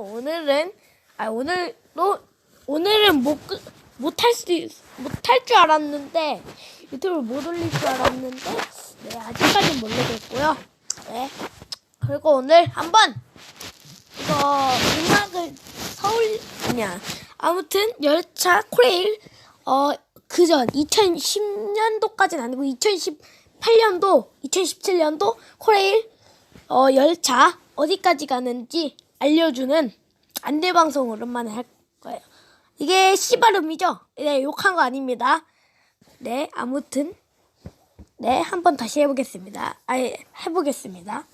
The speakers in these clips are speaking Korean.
오늘은 아 오늘도 오늘은 못 못할 수 못할 줄 알았는데 유튜브 못 올릴 줄 알았는데 네 아직까지는 모르겠고요. 네 그리고 오늘 한번 이거 음악을 서울 아니야 아무튼 열차 코레일 어 그전 2010년도까지는 아니고 2018년도 2017년도 코레일 어 열차 어디까지 가는지 알려주는 안내 방송으로만 할 거예요. 이게 씨발음이죠? 네, 욕한 거 아닙니다. 네, 아무튼 네, 한번 다시 해보겠습니다. 아예 해보겠습니다.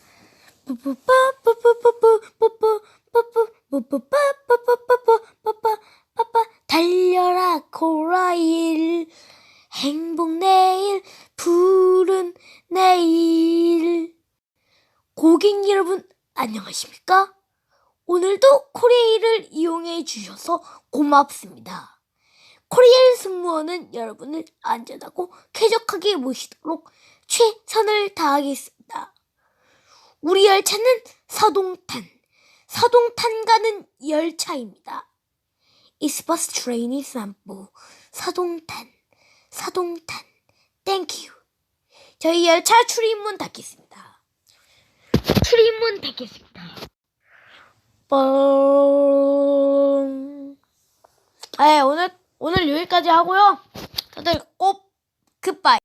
뿌뿌빠 뿌뿌뿌뿌 뿌뿌 뿌뿌 뿌뿌빠 뿌뿌뿌뿌 뿌뿌 빠빠 달려라 코라일. 행복 내일 푸른 내일 고객 여러분 안녕하십니까? 오늘도 코레일을 이용해 주셔서 고맙습니다. 코리엘 승무원은 여러분을 안전하고 쾌적하게 모시도록 최선을 다하겠습니다. 우리 열차는 서동탄, 서동탄 가는 열차입니다. It's bus train is 남부, 서동탄, 서동탄, 땡큐. 저희 열차 출입문 닫겠습니다. 출입문 닫겠습니다. 뻥. 네, 오늘, 오늘 여기까지 하고요. 다들 꼭, 굿바이.